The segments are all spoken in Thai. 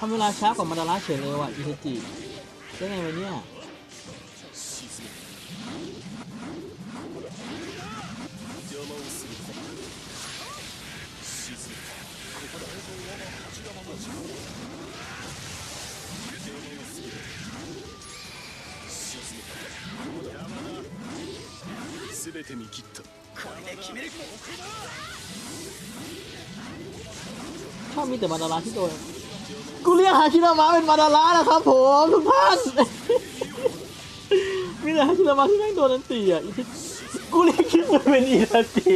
ทำเวลาช้ากว่ามาดาระเฉยเลยว่ะอิเทจิได้ไงวะเนี่ย 全て見切った ชอบมีแต่มาดาระที่โดน กูเรียกฮาชิรามะเป็นมาดาระนะครับผมทุกท่านมีแต่ฮาชิรามะที่แม่งโดนนันตีอะกูเรียกคิดมันเป็นอิเทจิ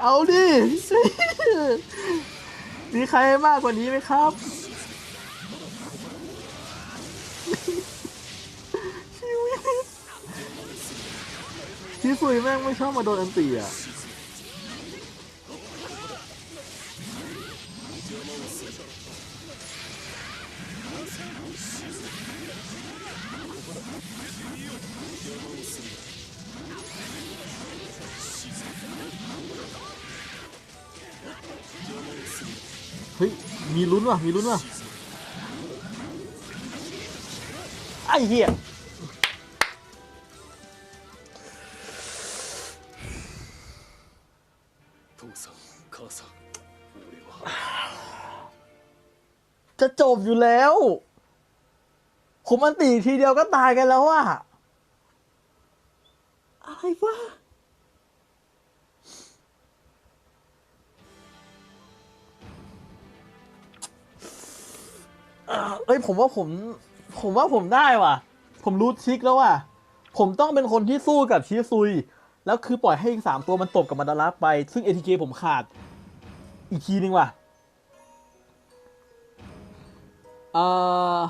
เอาดิมีใครมากกว่านี้ไหมครับชีวิตที่สุยแม่งไม่ชอบมาโดนอันตีอะ มีลุ้นว่ะ มีลุ้นว่ะ ไอ้เหี้ยจะจบอยู่แล้ว ผมอันตีทีเดียวก็ตายกันแล้วว่ะอะไรวะ เอ้ยผมว่าผม ผมว่าผมได้ว่ะ ผมรู้ทริกแล้วว่ะ ผมต้องเป็นคนที่สู้กับชิซุย แล้วคือปล่อยให้อีกสามตัวมันตบกับมาดาระไป ซึ่ง ATK ผมขาด อีกทีนึงว่ะเออ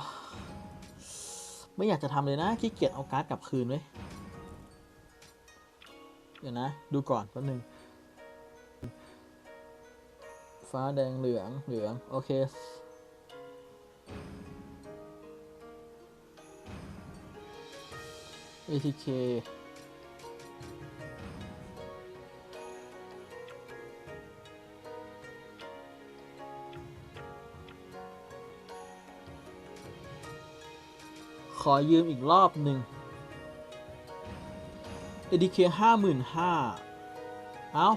ไม่อยากจะทำเลยนะขี้เกียจเอาการ์ดกลับคืนไว้เดี๋ยวนะ ดูก่อนแป๊บนึง ฟ้าแดงเหลืองเหลือง โอเค ATK ขอยืมอีกรอบหนึ่ง ATK ห้าหมื่นห้าเอ้า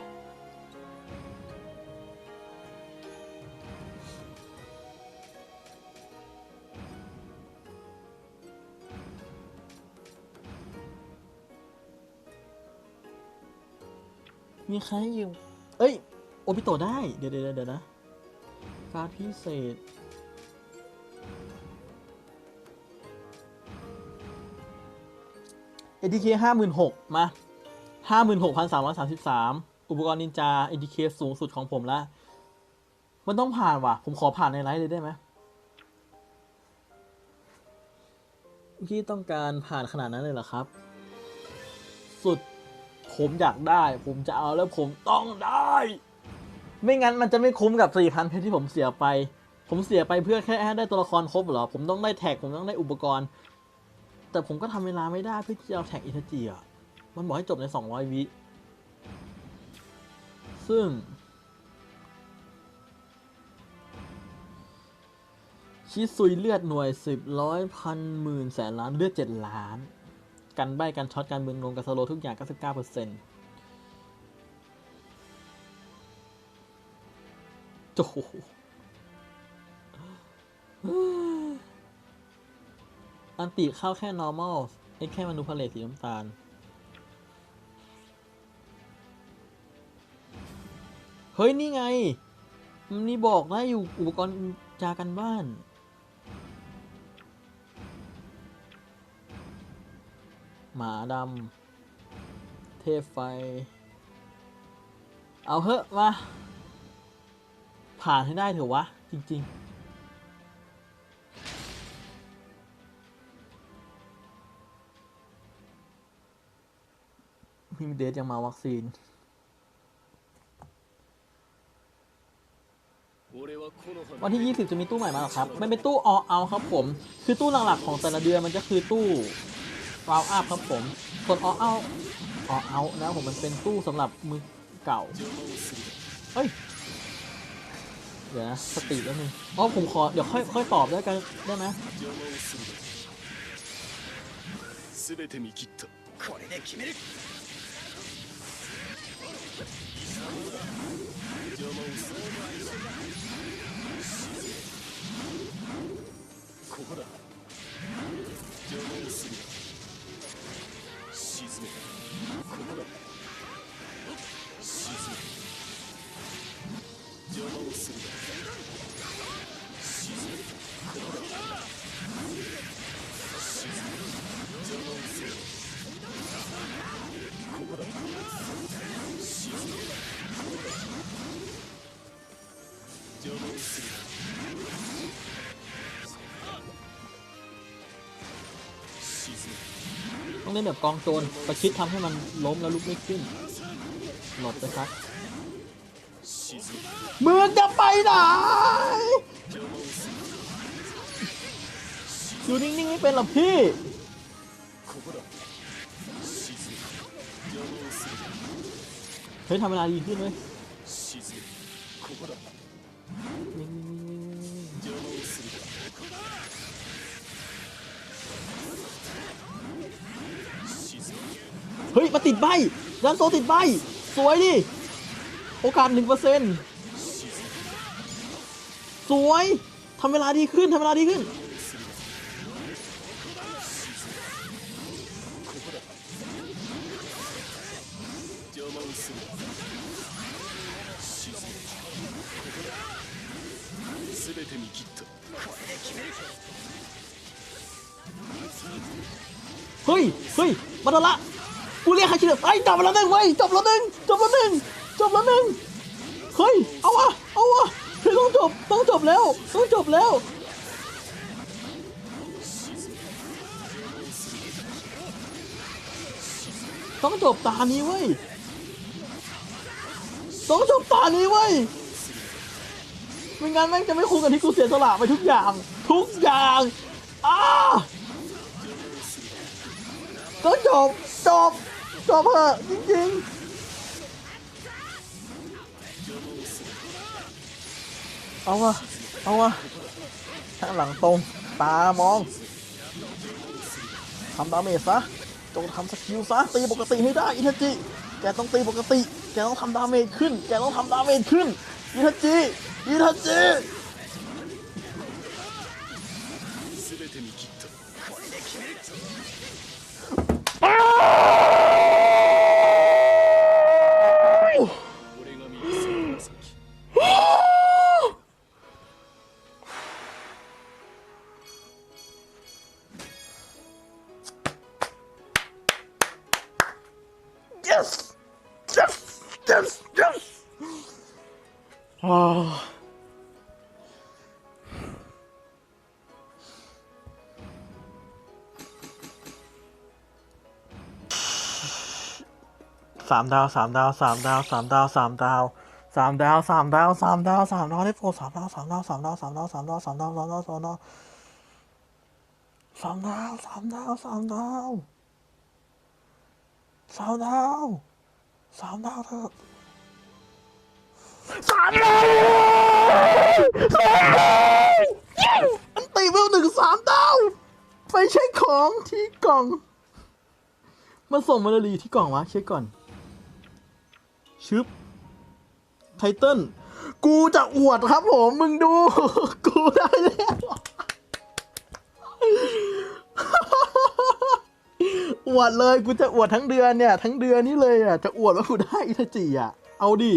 มีใครยืม เอ้ย โอปิโตได้ เดี๋ยวเดี๋ยวเดี๋ยวนะ การพิเศษ ATK ห้าหมื่นหกมาห้าหมื่นหกพันสามร้อยสามสิบสามอุปกรณ์นินจา ATK สูงสุดของผมละ มันต้องผ่านว่ะ ผมขอผ่านในไลฟ์เลยได้ไหมพี่ต้องการผ่านขนาดนั้นเลยเหรอครับ สุด ผมอยากได้ ผมจะเอาแล้วผมต้องได้ ไม่งั้นมันจะไม่คุ้มกับสี่พันเพชรที่ผมเสียไป ผมเสียไปเพื่อแค่ได้ตัวละครครบเหรอ ผมต้องได้แท็ก ผมต้องได้อุปกรณ์ แต่ผมก็ทำเวลาไม่ได้เพื่อที่จะเอาแท็กอินเทาจิอะ มันบอกให้จบใน200วิ ซึ่ง ชิซุยเลือดหน่วยสิบร้อยพันหมื่นแสนล้านเลือดเจ็ดล้าน กันใบกันช็อตการเมืองลงกันสโลทุกอย่าง 99เปอร์เซ็นต์โอ้โหอันติเข้าแค่ normal ไอ้แค่มนุพาเลตสีน้ำตาล เฮ้ย นี่ไง มันนี่บอกนะอยู่อุปกรณ์จากันบ้าน หมาดำ เทพไฟ เอาเถอะมา ผ่านให้ได้เถอะวะ จริง ๆพี่มิเดสยังมาวัคซีนวันที่ 20 จะมีตู้ใหม่มาหรอครับไม่เป็นตู้ออเอาครับผม คือตู้หลักๆของแต่ละเดือนมันจะคือตู้ วาวอัพครับผมส่วนออเอาออเอานะผมมันเป็นตู้สำหรับมือเก่า เฮ้ย เดี๋ยวนะสติแล้วนึงอ๋อผมขอเดี๋ยวค่อยค่อยตอบได้กันได้ไหม ต้องเล่นแบบกองโจรประชิดทำให้มันล้มแล้วลุกไม่ขึ้น หลบไปครับมึงจะไปไหนอยู่นิ่งๆไม่เป็นหรอพี่เฮ้ยทำเวลาดีขึ้นไหม เฮ้ย มาติดใบดันโซติดใบ สวยดิ โอกาสหนึ่งเปอร์เซ็นต์สวยทำเวลาดีขึ้นทำเวลาดีขึ้น เฮ้ย เฮ้ยมาดละ กูเรียกฮาคิเดะไอ้จบแล้วหนึ่งเว้ยจบแล้วหนึ่งจบแล้วหนึ่งจบแล้วหนึ่งเฮ้ยเอาวะเอาวะเฮ้ยต้องจบต้องจบแล้วต้องจบแล้วต้องจบตานี้เว้ยต้องจบตานี้เว้ยไม่งั้นแม่งจะไม่คุ้มกับที่กูเสียสละไปทุกอย่าง ทุกอย่างอ้าต้องจบจบ จบเถอะจริงๆ เอาวะเอาวะข้างหลังตรง ตามองทำดาเมจซะจงทำสกิลซะตีปกติให้ได้อิทาจิ แกต้องตีปกติ แกต้องทำดาเมจขึ้น แกต้องทำดาเมจขึ้นอิทาจิอิทาจิ全て yes yes yes yes อ่าสามดาวสามดาวสามดาวสามดาวสามดาวสามดาวสามดาวสามดาวสามดาวได้โปรสามดาวสามดาวสามดาวสามดาวสามดาวสามดาวสามดาวสามดาวสามดาวสามดาวสามดาว สามดาวสามดาวเถอะสามดาวสามดาวอันตีเวลหนึ่งสามดาวไปเช็คของที่กล่อง มันส่งมาเลยหรือที่กล่องวะเช็คก่อน ชึบไทเติ้ลกูจะอวดครับผม มึงดู กูได้แล้ว อวดเลยกูจะอวดทั้งเดือนเนี่ย ทั้งเดือนนี้เลยอะจะอวดว่ากูได้อิทาจิอะ เอาดิ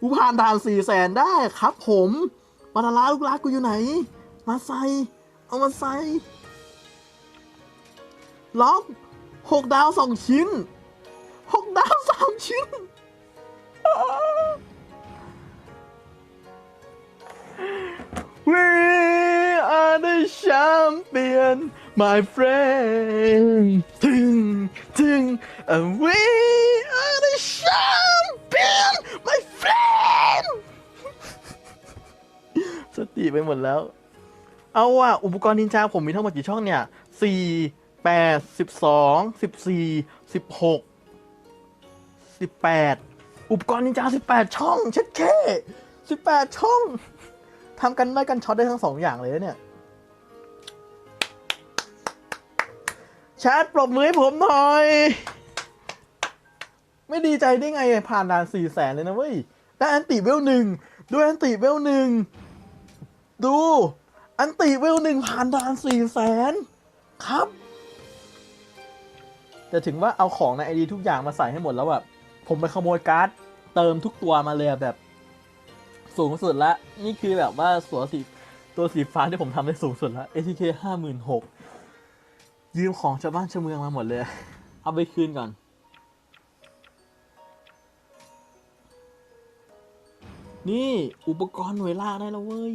กูผ่านด่านสี่แสนได้ครับผมปาราลาลูกรักกูอยู่ไหน มาใส่เอามาใส่ล็อกหกดาวสองชิ้นหกดาวสามชิ้น We are the champion my friend ถึงถึง and we are the champion my friend สติไปหมดแล้ว เอาว่ะอุปกรณ์นินจาผมมีทั้งหมดกี่ช่องเนี่ยสี่แปดสิบสองสิบสี่สิบหกสิบแปดอุปกรณ์นินจาสิบแปดช่องเช็ดเคสิบแปดช่องทำกันได้กันช็อตได้ทั้งสองอย่างเลยเนี่ย แชทปรบมือให้ผมหน่อย ไม่ดีใจได้ไง ผ่านด่านสี่แสนเลยนะเว้ย ได้อันติเวลหนึ่งด้วยอันติเวลหนึ่ง ดู อันติเวลหนึ่งผ่านด่านสี่แสนครับ แต่ถึงว่าเอาของในไอดีทุกอย่างมาใส่ให้หมดแล้วแบบผมไปขโมยการ์ดเติมทุกตัวมาเลยแบบ สูงสุดละ นี่คือแบบว่าสัวสีตัวสีฟ้าที่ผมทำได้สูงสุดละ ATK ห้าหมื่นหก ยืมของชาวบ้านชาวเมืองมาหมดเลย เอาไปคืนก่อน นี่อุปกรณ์หน่วยล่าได้แล้วเว้ย